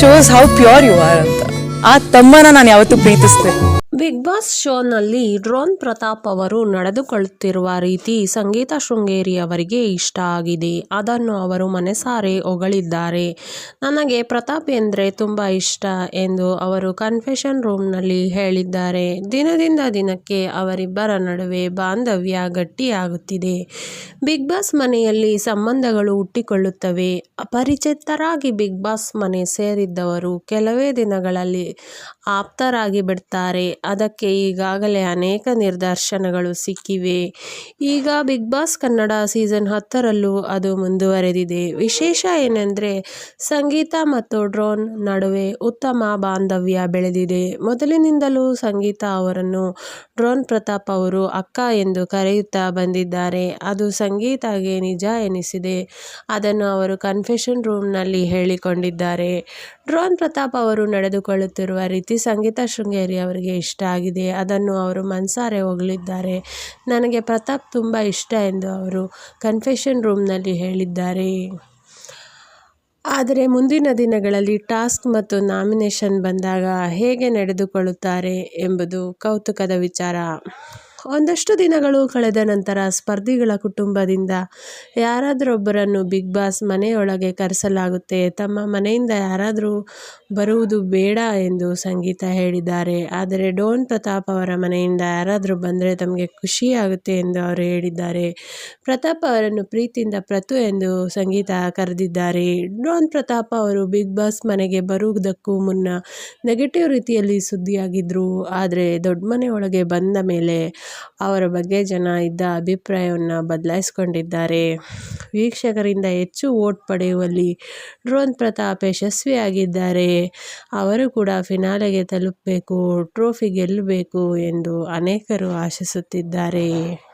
Shows how pure you are ಅಂತ. ಆ ತಮ್ಮನ ನಾನು ಯಾವತ್ತೂ ಪ್ರೀತಿಸ್ತೆ ಬಿಗ್ ಬಾಸ್ ಶೋನಲ್ಲಿ ಡ್ರೋನ್ ಪ್ರತಾಪ್ ಅವರು ನಡೆದುಕೊಳ್ಳುತ್ತಿರುವ ರೀತಿ ಸಂಗೀತ ಶೃಂಗೇರಿ ಅವರಿಗೆ ಇಷ್ಟ ಆಗಿದೆ. ಅದನ್ನು ಅವರು ಮನಸಾರೆ ಹೊಗಳಿದ್ದಾರೆ. ನನಗೆ ಪ್ರತಾಪ್ ಎಂದರೆ ತುಂಬ ಇಷ್ಟ ಎಂದು ಅವರು ಕನ್ಫೆಷನ್ ರೂಮ್ನಲ್ಲಿ ಹೇಳಿದ್ದಾರೆ. ದಿನದಿಂದ ದಿನಕ್ಕೆ ಅವರಿಬ್ಬರ ನಡುವೆ ಬಾಂಧವ್ಯ ಗಟ್ಟಿಯಾಗುತ್ತಿದೆ. ಬಿಗ್ ಬಾಸ್ ಮನೆಯಲ್ಲಿ ಸಂಬಂಧಗಳು ಹುಟ್ಟಿಕೊಳ್ಳುತ್ತವೆ. ಅಪರಿಚಿತರಾಗಿ ಬಿಗ್ ಬಾಸ್ ಮನೆ ಸೇರಿದ್ದವರು ಕೆಲವೇ ದಿನಗಳಲ್ಲಿ ಆಪ್ತರಾಗಿ ಬಿಡ್ತಾರೆ. ಅದಕ್ಕೆ ಈಗಾಗಲೇ ಅನೇಕ ನಿದರ್ಶನಗಳು ಸಿಕ್ಕಿವೆ. ಈಗ ಬಿಗ್ ಬಾಸ್ ಕನ್ನಡ ಸೀಸನ್ ಹತ್ತರಲ್ಲೂ ಅದು ಮುಂದುವರೆದಿದೆ. ವಿಶೇಷ ಏನೆಂದರೆ, ಸಂಗೀತ ಮತ್ತು ಡ್ರೋನ್ ನಡುವೆ ಉತ್ತಮ ಬಾಂಧವ್ಯ ಬೆಳೆದಿದೆ. ಮೊದಲಿನಿಂದಲೂ ಸಂಗೀತ ಅವರನ್ನು ಡ್ರೋನ್ ಪ್ರತಾಪ್ ಅವರು ಅಕ್ಕ ಎಂದು ಕರೆಯುತ್ತಾ ಬಂದಿದ್ದಾರೆ. ಅದು ಸಂಗೀತಗೆ ನಿಜ ಎನಿಸಿದೆ. ಅದನ್ನು ಅವರು ಕನ್ಫೆಷನ್ ರೂಮ್ನಲ್ಲಿ ಹೇಳಿಕೊಂಡಿದ್ದಾರೆ. ಡ್ರೋನ್ ಪ್ರತಾಪ್ ಅವರು ನಡೆದುಕೊಳ್ಳುತ್ತಿರುವ ರೀತಿ ಸಂಗೀತ ಶೃಂಗೇರಿ ಅವರಿಗೆ ಇಷ್ಟ. ಆಗಿದೆ, ಅದನ್ನು ಅವರು ಮನಸಾರೆ ಹೊಗಳಿದ್ದಾರೆ. ನನಗೆ ಪ್ರತಾಪ್ ತುಂಬ ಇಷ್ಟ ಎಂದು ಅವರು ಕನ್ಫೆಷನ್ ರೂಮ್ನಲ್ಲಿ ಹೇಳಿದ್ದಾರೆ. ಆದರೆ ಮುಂದಿನ ದಿನಗಳಲ್ಲಿ ಟಾಸ್ಕ್ ಮತ್ತು ನಾಮಿನೇಷನ್ ಬಂದಾಗ ಹೇಗೆ ನಡೆದುಕೊಳ್ಳುತ್ತಾರೆ ಎಂಬುದು ಕೌತುಕದ ವಿಚಾರ. ಒಂದಷ್ಟು ದಿನಗಳು ಕಳೆದ ನಂತರ ಸ್ಪರ್ಧಿಗಳ ಕುಟುಂಬದಿಂದ ಯಾರಾದರೊಬ್ಬರನ್ನು ಬಿಗ್ ಬಾಸ್ ಮನೆಯೊಳಗೆ ಕರೆಸಲಾಗುತ್ತೆ. ತಮ್ಮ ಮನೆಯಿಂದ ಯಾರಾದರೂ ಬರುವುದು ಬೇಡ ಎಂದು ಸಂಗೀತ ಹೇಳಿದ್ದಾರೆ. ಆದರೆ ಡೋನ್ ಪ್ರತಾಪ್ ಅವರ ಮನೆಯಿಂದ ಯಾರಾದರೂ ಬಂದರೆ ತಮಗೆ ಖುಷಿಯಾಗುತ್ತೆ ಎಂದು ಅವರು ಹೇಳಿದ್ದಾರೆ. ಪ್ರತಾಪ್ ಅವರನ್ನು ಪ್ರೀತಿಯಿಂದ ಪ್ರತು ಎಂದು ಸಂಗೀತ ಕರೆದಿದ್ದಾರೆ. ಡೋನ್ ಪ್ರತಾಪ್ ಅವರು ಬಿಗ್ ಬಾಸ್ ಮನೆಗೆ ಬರುವುದಕ್ಕೂ ಮುನ್ನ ನೆಗೆಟಿವ್ ರೀತಿಯಲ್ಲಿ ಸುದ್ದಿಯಾಗಿದ್ದರು ಆದರೆ ದೊಡ್ಡ ಮನೆಯೊಳಗೆ ಬಂದ ಮೇಲೆ ಅವರ ಬಗ್ಗೆ ಜನ ಇದ್ದ ಅಭಿಪ್ರಾಯವನ್ನು ಬದಲಾಯಿಸಿಕೊಂಡಿದ್ದಾರೆ. ವೀಕ್ಷಕರಿಂದ ಹೆಚ್ಚು ವೋಟ್ ಪಡೆಯುವಲ್ಲಿ ಡ್ರೋನ್ ಪ್ರತಾಪ್ ಯಶಸ್ವಿಯಾಗಿದ್ದಾರೆ. ಅವರು ಕೂಡ ಫಿನಾಲೆಗೆ ತಲುಪಬೇಕು, ಟ್ರೋಫಿ ಗೆಲ್ಲಬೇಕು ಎಂದು ಅನೇಕರು ಆಶಿಸುತ್ತಿದ್ದಾರೆ.